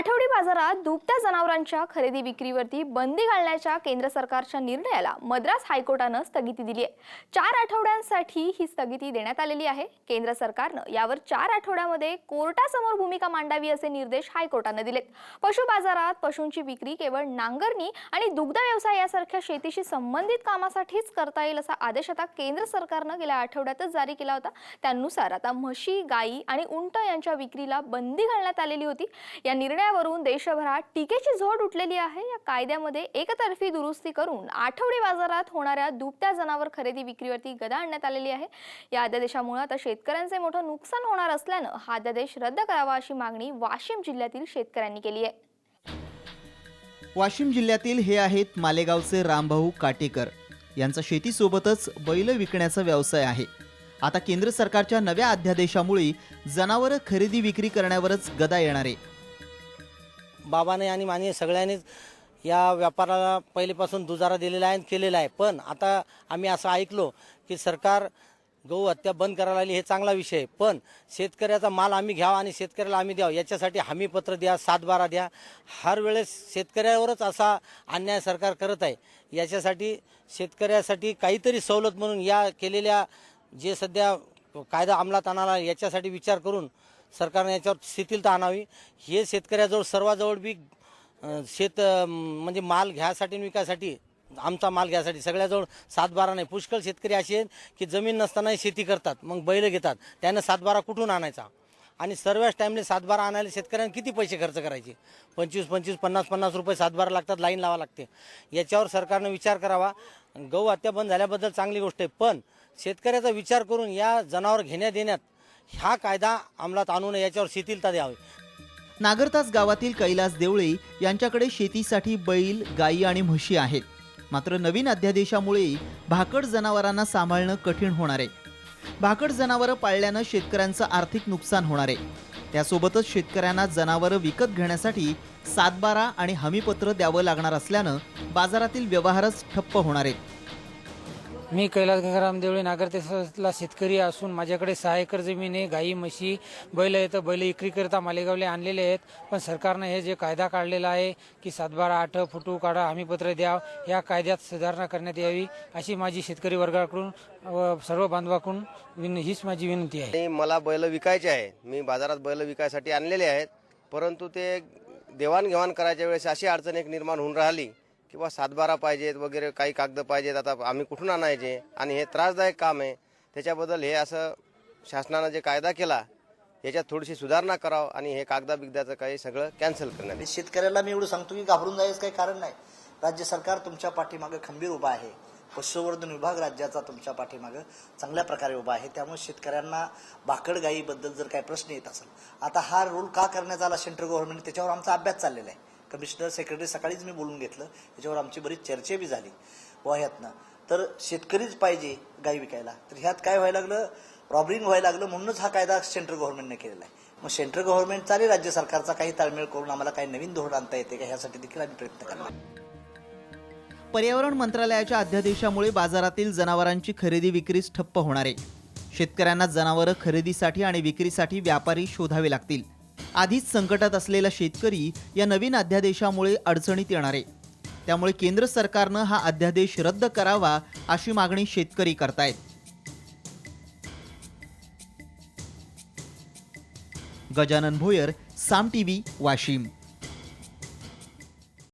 आठवडी बाजारात दुभत्या जनावरांच्या खरेदी विक्रीवरती बंदी घालण्याच्या केंद्र सरकारच्या निर्णयाला मद्रास हायकोर्टानं स्थगिती दिली आहे चार आठवड्यांसाठी ही स्थगिती देण्यात आलेली आहे. केंद्र सरकारनं यावर चार आठवड्यामध्ये कोर्टासमोर भूमिका मांडावी असे निर्देश हायकोर्टानं दिलेत. पशु बाजारात पशूंची विक्री केवळ नांगरणी आणि दुग्ध व्यवसाय यासारख्या शेतीशी संबंधित कामासाठीच करता येईल असा आदेश आता केंद्र सरकारनं गेल्या आठवड्यातच जारी केला होता. त्यानुसार आता म्हशी गायी आणि उंट यांच्या विक्रीला बंदी घालण्यात आलेली होती. या कायद्यावरून देशभरात टीकेची झोड उठलेली आहे. या कायद्यामध्ये एकतर्फी दुरुस्ती करून आठवडी बाजारात होणाऱ्या दुभत्या जनावर खरेदी विक्रीवरती गदा आणण्यात आलेली आहे. या अध्यादेशामुळे आता शेतकऱ्यांचे मोठं नुकसान होणार असल्यानं हा अध्यादेश रद्द करावा अशी मागणी वाशिम जिल्ह्यातील शेतकऱ्यांनी केली आहे. वाशिम जिल्ह्यातील हे आहेत मालेगावचे रामभाऊ काटेकर. यांचा शेतीसोबतच बैल विकण्याचा व्यवसाय आहे. आता केंद्र सरकारच्या नव्या अध्यादेशामुळे जनावरं खरेदी विक्री करण्यावरच गदा येणार आहे. बाबाने आणि माननीय सगळ्यांनीच या व्यापाराला पहिलेपासून दुजारा दिलेला आहे आणि केलेला आहे. पण आता आम्ही असं ऐकलो की सरकार गहू हत्या बंद करायला आली हे चांगला विषय आहे. पण शेतकऱ्याचा माल आम्ही घ्यावा आणि शेतकऱ्याला आम्ही द्यावं याच्यासाठी हमीपत्र द्या सातबारा द्या. हर वेळेस शेतकऱ्यावरच असा अन्याय सरकार करत आहे. याच्यासाठी शेतकऱ्यासाठी काहीतरी सवलत म्हणून या केलेल्या जे सध्या कायदा अंमलात आणाला याच्यासाठी विचार करून सरकारने याच्यावर शिथिलता आणावी. हे शेतकऱ्याजवळ सर्वाजवळ बी शेत म्हणजे माल घ्यासाठी विकायसाठी आमचा माल घ्यासाठी सगळ्याजवळ सातबारा नाही. पुष्कळ शेतकरी असे आहेत की जमीन नसतानाही शेती करतात मग बैल घेतात. त्यानं सातबारा कुठून आणायचा? आणि सर्वच टाईमले सातबारा आणायला शेतकऱ्यांना किती पैसे खर्च करायचे? पंचवीस पंचवीस पन्नास पन्नास रुपये सातबारा लागतात लाईन लावा लागते. याच्यावर सरकारनं विचार करावा. गहू हत्या बंद झाल्याबद्दल चांगली गोष्ट आहे. पण शेतकऱ्याचा विचार करून या जनावर घेण्यात येण्यात हा कायदा अंमलात आणून याच्यावर शिथिलता द्यावी. नागरतास गावातील कैलास देवळे यांच्याकडे शेतीसाठी बैल गायी आणि म्हशी आहेत. मात्र नवीन अध्यादेशामुळे भाकड जनावरांना सांभाळणं कठीण होणार आहे. भाकड जनावरं पाळल्यानं शेतकऱ्यांचं आर्थिक नुकसान होणार आहे. त्यासोबतच शेतकऱ्यांना जनावरं विकत घेण्यासाठी सातबारा आणि हमीपत्र द्यावं लागणार असल्यानं बाजारातील व्यवहारच ठप्प होणार आहेत. मी कैलास गंगाराम देवळे नागरतेसला शेतकरी असून माझ्याकडे सहा एकर जमीन आहे. गाई म्हशी बैल आहेत. बैल विक्रीकरिता मालेगावले आणलेले आहेत. पण सरकारनं हे जे कायदा काढलेला आहे की सातबारा आठ फुटू काढा हमीपत्र द्या या कायद्यात सुधारणा करण्यात यावी अशी माझी शेतकरी वर्गाकडून व सर्व बांधवाकडून विन हीच माझी विनंती आहे. मला बैल विकायचे आहे. मी बाजारात बैल विकायसाठी आणलेले आहेत. परंतु ते देवाणघेवाण करायच्या वेळेस अशी अडचण एक निर्माण होऊन राहिली किंवा सातबारा पाहिजेत वगैरे काही कागद पाहिजेत. आता आम्ही कुठून आणायचे? आणि हे त्रासदायक काम आहे. त्याच्याबद्दल हे असं शासनानं जे कायदा केला याच्यात थोडीशी सुधारणा करावं आणि हे कागदा बिगदाचं काही सगळं कॅन्सल करण्यात आणि शेतकऱ्याला मी एवढं सांगतो की घाबरून जायचं काही कारण नाही. राज्य सरकार तुमच्या पाठीमागे खंबीर उभा आहे. पशुसंवर्धन विभाग राज्याचा तुमच्या पाठीमागे चांगल्या प्रकारे उभा आहे. त्यामुळे शेतकऱ्यांना भाकड गायीबद्दल जर काही प्रश्न येत असेल आता हा रूल का करण्यात आला सेंट्रल गव्हर्नमेंट त्याच्यावर आमचा अभ्यास चाललेला आहे. कमिशनर सेक्रेटरी सकाळीच मी बोलून घेतलं. त्याच्यावर आमची बरीच चर्चा बी झाली. व ह्यातनं. तर शेतकरीच पाहिजे गाई विकायला. तर ह्यात काय व्हायला लागलं? रॉबरिंग व्हायला लागलं म्हणूनच हा कायदा सेंट्रल गव्हर्नमेंटने केलेला आहे. मग सेंट्रल गव्हर्नमेंट चालेल राज्य सरकारचा काही ताळमेळ करून आम्हाला काही नवीन धोरण आणता येते का? ह्यासाठी देखील आम्ही प्रयत्न करणार. पर्यावरण मंत्रालयाच्या अध्यादेशामुळे बाजारातील जनावरांची खरेदी विक्रीस ठप्प होणार आहे. शेतकऱ्यांना जनावरं खरेदीसाठी आणि विक्रीसाठी व्यापारी शोधावे लागतील. आधीच संकटात असलेला शेतकरी या नवीन अध्यादेशामुळे अडचणीत येणार आहे. त्यामुळे केंद्र सरकारनं हा अध्यादेश रद्द करावा अशी मागणी शेतकरी करतायत. गजानन भोयर साम टीव्ही वाशिम.